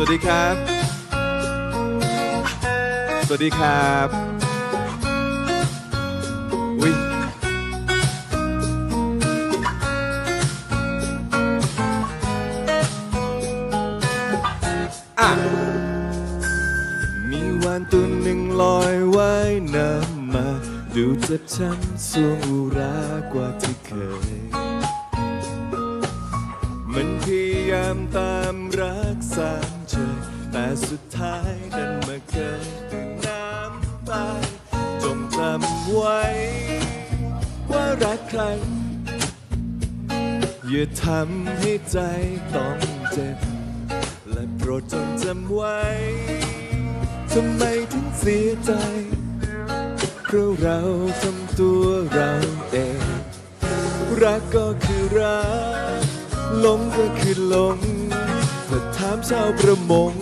วัสดีครับ สวัสดีครับ อุ้ยอะมีวานตัวหนึ่งลอยว่ายน้ำมา ดูจ็บช้ำสวงอุรากว่าที่เคย มันพยายามตามรักสา สุดท้ายดันมาเกิดถึงน้ำตายจงจำไว้ ว่ารักใคร อย่าทำให้ใจต้องเจ็บ และโปรดจงจำไว้ทำไมถึงเสียใจ เพราะเราทำตัวเราเอง รักก็คือรักหลงก็คือหลงถ้าถามชาวประมง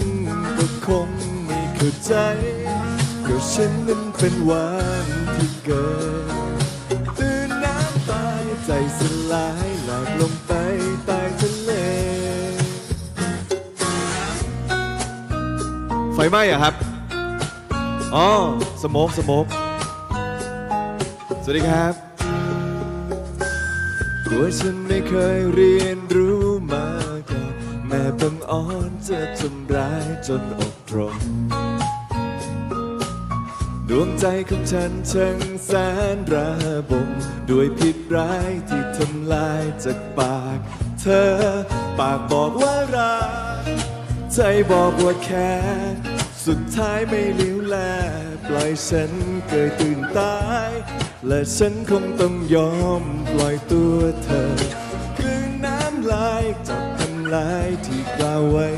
ก็คงไม่เข้าใจ ก็ฉันนั้นเป็นหวานที่เกิด ตื่นน้ำตายใจสลายหลากลงไปใต้ทะเล ไฟไหม้อะครับ อ๋อ สโมกสโมกสวัสดีครับ ตัวฉันไม่เคยเรียนรู้มาก่อนแม่ บังอ่อนจะทำร้ายจนอกตรง ดวงใจของฉันช่างแสนระบม ด้วยพิษร้ายที่ทำลายจากปาก เธอ ปากบอกว่ารัก ใจบอกว่าแค่สุดท้ายไม่เลี้ยวแล ปล่อยฉันเกิดตื่นตาย และฉันคงต้องยอมปล่อยตัวเธอ คือน้ำลายจับทำลายที่กล่าวไว้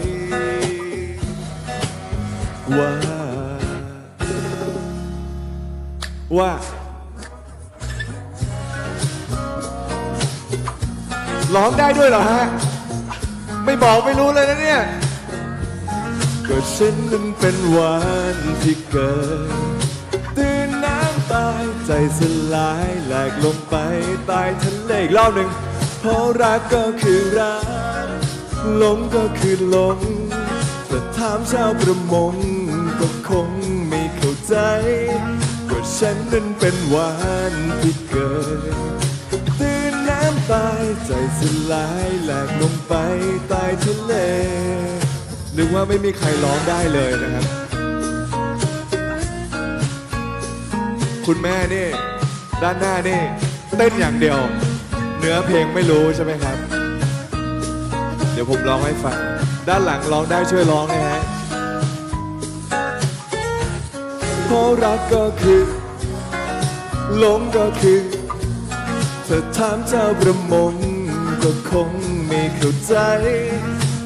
ว่า ว่าร้องได้ด้วยเหรอฮะ ไม่บอกไม่รู้เลยนะเนี่ยก็ฉันนั้นเป็นหวานที่เกิด ตื่นน้ำตายใจสลายแหลกลงไปใต้ทะเลอีกรอบหนึ่งเพราะรักก็คือรัก หลงก็คือหลงแต่ถามชาวประมงก็คงไม่เข้าใจก็ฉันนั้นเป็นหวานที่เกิดตื่นน้ำตายใจสลายแหลกลงไปใต้ทะเลนึกว่าไม่มีใครร้องได้เลยนะครับ คุณแม่นี่ ด้านหน้านี่ เต้นอย่างเดียว เนื้อเพลงไม่รู้ใช่ไหมครับ ดี๋ยวผมร้องให้ฟัง ด้านหลังร้องได้ช่วยร้องนะฮะเพราะรักก็คือหลงก็คือถ้าถามเจ้าประมงก็คงไม่เข้าใจ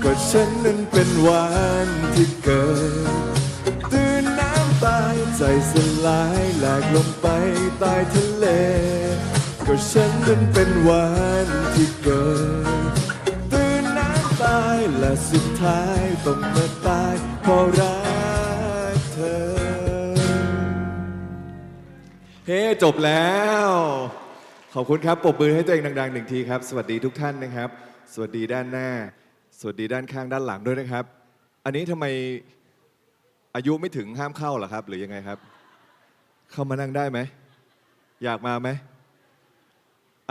ก็ฉันนั้นเป็นหวานที่เกิด ตื่นน้ำตายใจสลายแหลกลงไปใต้ทะเล ก็ฉันนั้นเป็นหวานที่เกิด และสุดท้ายต้องมาตายเพราะรักเธอ เฮ้จบแล้ว ขอบคุณครับปรบมือให้ตัวเองดังๆหนึ่งทีครับ สวัสดีทุกท่านนะครับ สวัสดีด้านหน้า สวัสดีด้านข้างด้านหลังด้วยนะครับ อันนี้ทำไมอายุไม่ถึงห้ามเข้าเหรอครับ หรือยังไงครับ เข้ามานั่งได้ไหม อยากมาไหม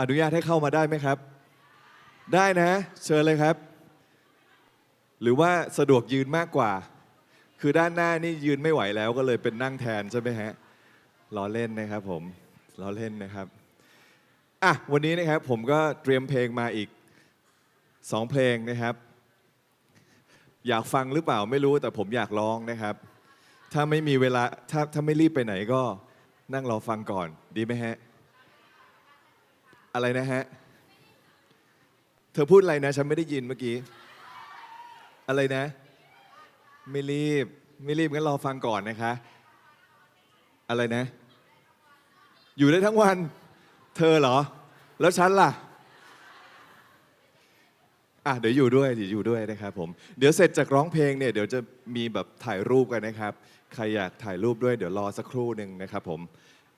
อนุญาตให้เข้ามาได้ไหมครับ ได้นะ เชิญเลยครับ หรือว่าสะดวกยืนมากกว่า คือด้านหน้านี่ยืนไม่ไหวแล้วก็เลยเป็นนั่งแทนใช่ไหมฮะล้อเล่นนะครับผมล้อเล่นนะครับอะวันนี้นะครับผมก็เตรียมเพลงมาอีกสองเพลงนะครับ อยากฟังหรือเปล่าไม่รู้แต่ผมอยากร้องนะครับ ถ้าไม่มีเวลาถ้าถ้าไม่รีบไปไหนก็นั่งรอฟังก่อนดีไหมฮะอะไรนะฮะ เธอพูดอะไรนะ ฉันไม่ได้ยินเมื่อกี้ อะไรนะ ไม่รีบ ไม่รีบงั้นรอฟังก่อนนะคะ อะไรนะ อยู่ได้ทั้งวัน เธอเหรอ แล้วฉันล่ะอะเดี๋ยวอยู่ด้วยเดี๋ยวอยู่ด้วยนะครับผมเดี๋ยวเสร็จจากร้องเพลงเนี่ยเดี๋ยวจะมีแบบถ่ายรูปกันนะครับ ใครอยากถ่ายรูปด้วยเดี๋ยวรอสักครู่หนึ่งนะครับผม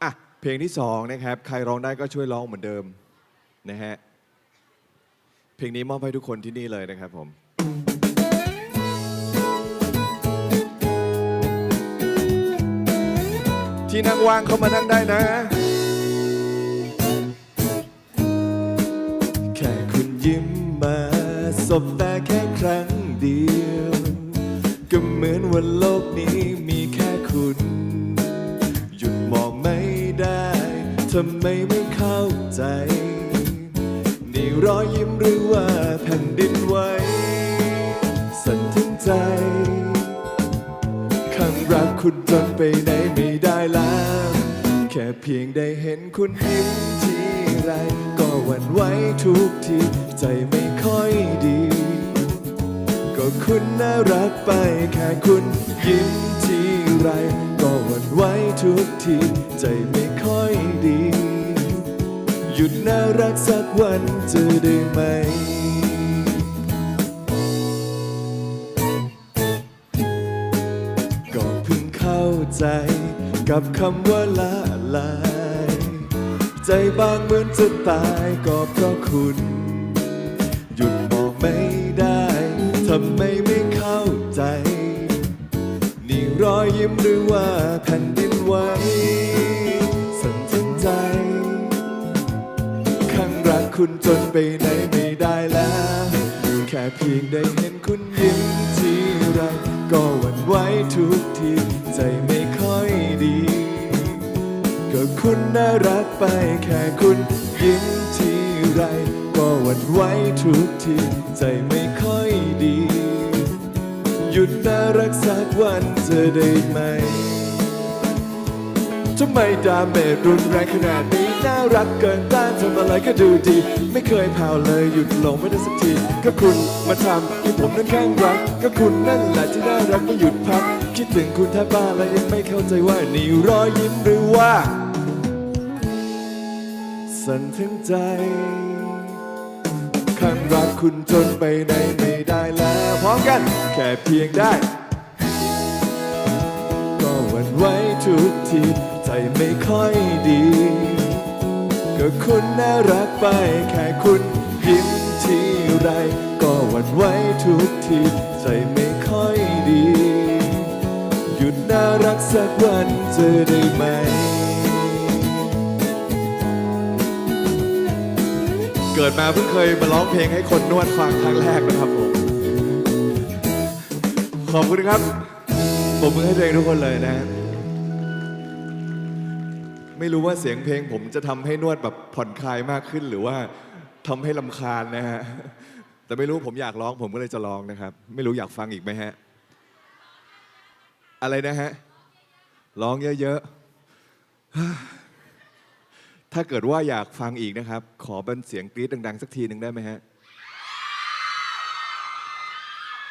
อะเพลงที่สองนะครับใครร้องได้ก็ช่วยร้องเหมือนเดิมนะฮะเพลงนี้มอบให้ทุกคนที่นี่เลยนะครับผม ที่นั่งว่างเข้ามานั่งได้นะ แค่คุณยิ้มมาสบตาแค่ครั้งเดียว ก็เหมือนว่าโลกนี้มีแค่คุณ หยุดมองไม่ได้ทำไมไม่เข้าใจ นี่รอยยิ้มหรือว่าแผ่นดินไหวสั่นถึงใจข้างรักคุณจนไปไหนไม่ แล้ว แค่เพียงได้เห็นคุณยิ้มทีไร ก็หวั่นไหวทุกที ใจไม่ค่อยดี ก็คุณน่ารักไป แค่คุณยิ้มทีไร ก็หวั่นไหวทุกที ใจไม่ค่อยดี หยุดน่ารักสักวันจะได้ไหมก็เพิ่งเข้าใจ กับคำว่าละลาย ใจบางเหมือนจะตายก็เพราะคุณ หยุดมองไม่ได้ทำไมไม่เข้าใจ นี่รอยยิ้มหรือว่าแผ่นดินไหวสั่นทั้งใจข้างรักคุณจนไปไหนไม่ได้แล้ว แค่เพียงได้เห็นคุณยิ้มทีไรก็หวั่นไหวทุกทีใจไม่ คุณน่ารักไปแค่คุณยิ้มทีไร ก็หวั่นไหวทุกที ใจไม่ค่อยดี หยุดน่ารักสักวันจะได้ไหมทำไมดาเมจรุนแรงขนาดนี้ น่ารักเกินต้านทำอะไรก็ดูดี ไม่เคยแผ่วเลยหยุดลงไม่ได้สักที ก็คุณมาทำให้ผมนั้นแข้งรัก ก็คุณนั่นแหละที่น่ารักไม่หยุดพัก คิดถึงคุณแทบบ้าและยังไม่เข้าใจว่านี่รอยยิ้มหรือว่า สั่นถึงใจข้างรักคุณจนไปไหนไม่ได้แล้วพร้อมกัน แค่เพียงได้ ก็หวั่นไหวทุกที ใจไม่ค่อยดี ก็คุณน่ารักไปแค่คุณยิ้มทีไร ก็หวั่นไหวทุกที ใจไม่ค่อยดี หยุดน่ารักสักวันจะได้ไหม เกิดมาเพิ่งเคยมาร้องเพลงให้คนนวดฟังครั้งแรกนะครับผม ขอบคุณครับผมมือให้เพลงทุกคนเลยนะ ไม่รู้ว่าเสียงเพลงผมจะทำให้นวดแบบผ่อนคลายมากขึ้น หรือว่าทำให้ลำคาญนะฮะ แต่ไม่รู้ผมอยากร้องผมก็เลยจะร้องนะครับ ไม่รู้อยากฟังอีกไหมฮะ อะไรนะฮะ ร้องเยอะๆ ถ้าเกิดว่าอยากฟังอีกนะครับ ขอเป็นเสียงกรี๊ดดัง ๆ สักทีหนึ่งได้ไหมฮะ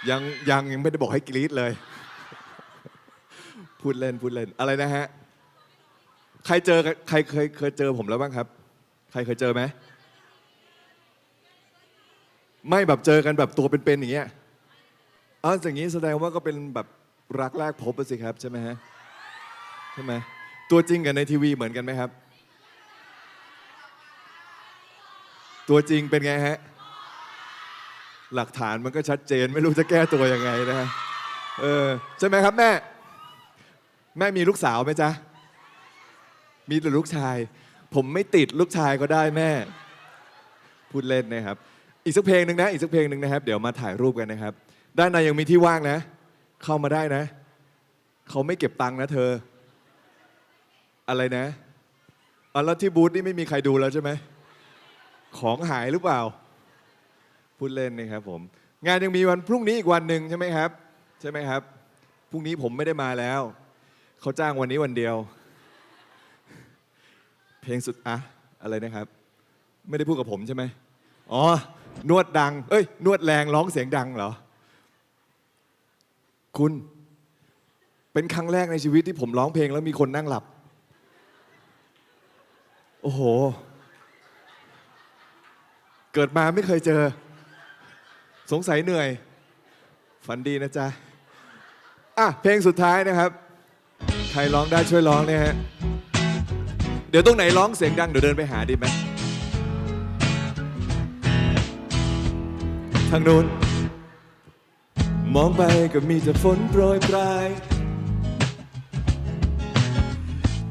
ยังยังยังไม่ได้บอกให้กรี๊ดเลย พูดเล่นพูดเล่นอะไรนะฮะ ใครเจอใครเคยเคยเจอผมแล้วบ้างครับ ใครเคยเจอไหม ไม่แบบเจอกันแบบตัวเป็นๆอย่างเงี้ยอ๋ออย่างนี้แสดงว่าก็เป็นแบบรักแรกพบสิครับใช่ไหมฮะ ใช่ไหมตัวจริงกับในทีวีเหมือนกันไหมครับ ตัวจริงเป็นไงฮะ หลักฐานมันก็ชัดเจนไม่รู้จะแก้ตัวยังไงนะฮะเออใช่ไหมครับแม่ แม่มีลูกสาวไหมจ๊ะ มีแต่ลูกชาย ผมไม่ติดลูกชายก็ได้แม่ พูดเล่นนะครับ อีกสักเพลงหนึ่งนะ อีกสักเพลงหนึ่งนะครับ เดี๋ยวมาถ่ายรูปกันนะครับ ด้านในยังมีที่ว่างนะ เข้ามาได้นะ เขาไม่เก็บตังค์นะเธอ อะไรนะอ๋อแล้วที่บูธนี่ไม่มีใครดูแล้วใช่ไหม ของหายหรือเปล่า พูดเล่นนะครับผม งานยังมีวันพรุ่งนี้อีกวันหนึ่งใช่ไหมครับ ใช่ไหมครับ พรุ่งนี้ผมไม่ได้มาแล้ว เขาจ้างวันนี้วันเดียว เพลงสุดอะอะไรนะครับ ไม่ได้พูดกับผมใช่ไหมอ๋อ นวดดัง เอ้ย นวดแรงร้องเสียงดังเหรอ คุณ เป็นครั้งแรกในชีวิตที่ผมร้องเพลงแล้วมีคนนั่งหลับ โอ้โห เกิดมาไม่เคยเจอ สงสัยเหนื่อย ฝันดีนะจ๊ะ อะ เพลงสุดท้ายนะครับ ใครร้องได้ช่วยร้องเนี่ยฮะ เดี๋ยวตรงไหนร้องเสียงดัง เดี๋ยวเดินไปหาดีไหมทางนู้นมองไปก็มีแต่ฝนโปรยปลาย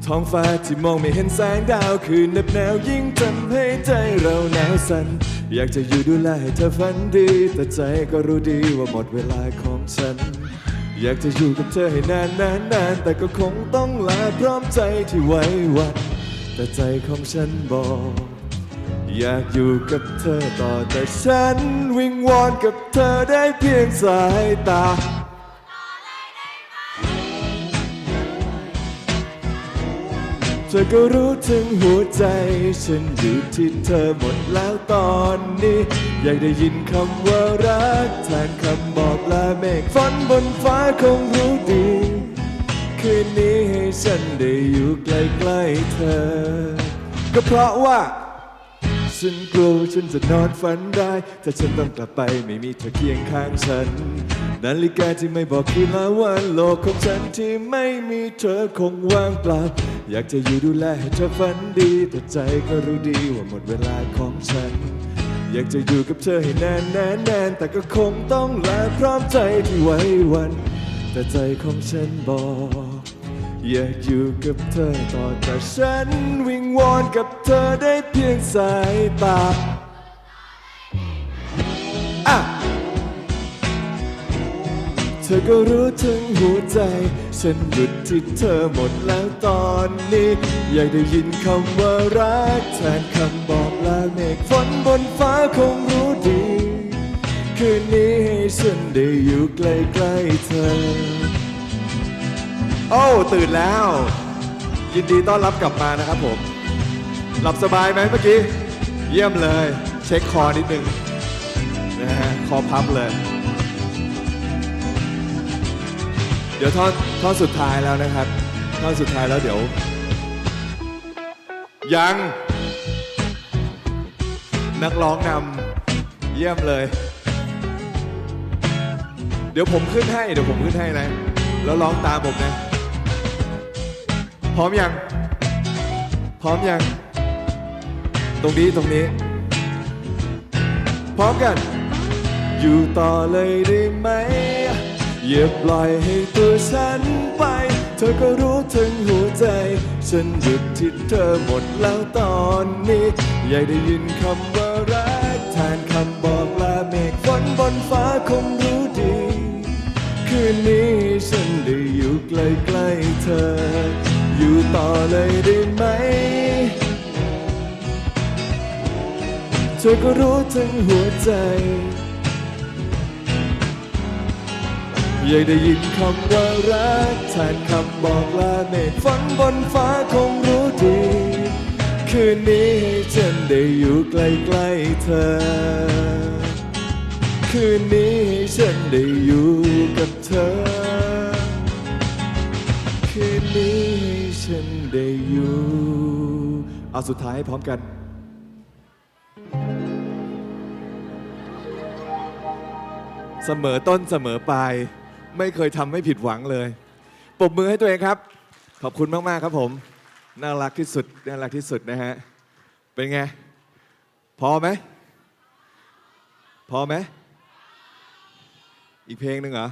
ท้องฟ้าที่มองไม่เห็นแสงดาวคืนเน็บหนาวยิ่งทำให้ใจเราหนาวสั่น อยากจะอยู่ดูแลให้เธอฝันดี แต่ใจก็รู้ดีว่าหมดเวลาของฉัน อยากจะอยู่กับเธอให้นานนานนานแต่ก็คงต้องลาพร้อมใจที่ไว้วัน แต่ใจของฉันบอก อยากอยู่กับเธอต่อแต่ฉันวิงวอนกับเธอได้เพียงสายตา ธอก็รู้ถึงหัวใจ ฉันอยู่ที่เธอหมดแล้วตอนนี้ อยากได้ยินคำว่ารักแทนคำบอกลาเมฆฝนบนฟ้าคงรู้ดี คืนนี้ให้ฉันได้อยู่ใกล้ๆเธอ ก็เพราะว่า ฉันกลัวฉันจะนอนฝันได้ถ้าฉันต้องกลับไปไม่มีเธอเคียงข้างฉัน นาฬิกาที่ไม่บอกคืนละวันโลกของฉันที่ไม่มีเธอคงว่างเปล่า อยากจะอยู่ดูแลให้เธอฝันดีแต่ใจก็รู้ดีว่าหมดเวลาของฉัน อยากจะอยู่กับเธอให้นานนานนานแต่ก็คงต้องลาพร้อมใจที่ไว้วัน แต่ใจของฉันบอก อยากอยู่กับเธอต่อแต่ฉันวิงวอนกับเธอได้เพียงสายตาอะเธอก็รู้ถึงหัวใจ ฉันหยุดที่เธอหมดแล้วตอนนี้ อยากได้ยินคำว่ารักแทนคำบอกลาเมฆฝนบนฟ้าคงรู้ดี คืนนี้ให้ฉันได้อยู่ใกล้ๆเธอ โอ้ตื่นแล้ว ยินดีต้อนรับกลับมานะครับผม หลับสบายไหมเมื่อกี้ เยี่ยมเลย เช็คคอนิดนึงนะฮะคอพับเลย เดี๋ยวท่อนท่อนสุดท้ายแล้วนะครับ ท่อนสุดท้ายแล้วเดี๋ยว ยัง นักร้องนำเยี่ยมเลย เดี๋ยวผมขึ้นให้ เดี๋ยวผมขึ้นให้นะ แล้วร้องตามผมนะ พร้อมยัง พร้อมยัง ตรงนี้ตรงนี้ พร้อมกัน อยู่ต่อเลยได้ไหมอย่าปล่อยให้ตัวฉันไป เธอก็รู้ถึงหัวใจ ฉันหยุดที่เธอหมดแล้วตอนนี้อยากได้ยินคำว่ารักแทนคำบอกลาเมฆฝนบนฟ้าคงรู้ดี คืนนี้ฉันได้อยู่ใกล้ๆเธอ อยู่ต่อเลยได้ไหม เธอก็รู้ถึงหัวใจ อยากได้ยินคำว่ารักแทนคำบอกลาเมฆฝนบนฟ้าคงรู้ดี คืนนี้ให้ฉันได้อยู่ใกล้ๆเธอ คืนนี้ให้ฉันได้อยู่กับเธอ ได้อยู่เอาสุดท้ายให้พร้อมกัน เสมอต้นเสมอปลาย ไม่เคยทำให้ผิดหวังเลยปรบมือให้ตัวเองครับ ขอบคุณมาก ๆ ครับผม น่ารักที่สุด น่ารักที่สุดนะฮะ เป็นไง พอไหม พอไหม อีกเพลงหนึ่งเหรอ